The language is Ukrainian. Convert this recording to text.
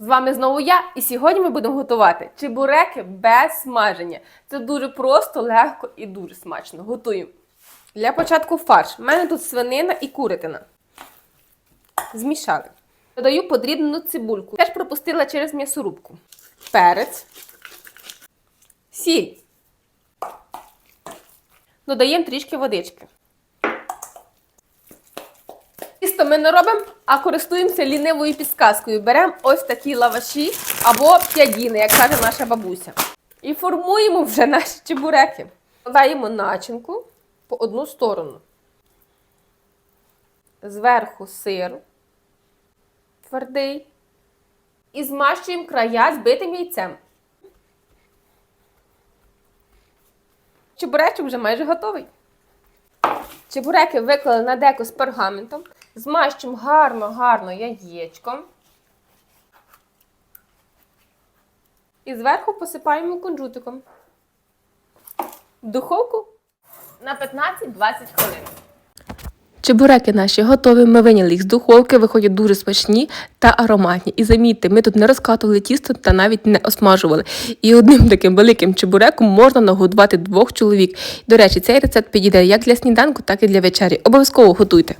З вами знову я, і сьогодні ми будемо готувати чебуреки без смаження. Це дуже просто, легко і дуже смачно. Готуємо. Для початку фарш. У мене тут свинина і курятина. Змішали. Додаю подрібнену цибульку. Теж пропустила через м'ясорубку. Перець. Сіль. Додаємо трішки водички. Тісто ми не робимо, а користуємося лінивою підсказкою. Беремо ось такі лаваші або п'ядіни, як каже наша бабуся. І формуємо вже наші чебуреки. Додаємо начинку по одну сторону. Зверху сир твердий. І змащуємо края збитим яйцем. Чебуречок вже майже готовий. Чебуреки виклали на деко з пергаментом. Змащуємо гарно-гарно яєчком. І зверху посипаємо кунжутиком. В духовку на 15-20 хвилин. Чебуреки наші готові. Ми виняли їх з духовки, виходять дуже смачні та ароматні. І замітьте, ми тут не розкатували тісто та навіть не осмажували. І одним таким великим чебуреком можна нагодувати двох чоловік. До речі, цей рецепт підійде як для сніданку, так і для вечері. Обов'язково готуйте.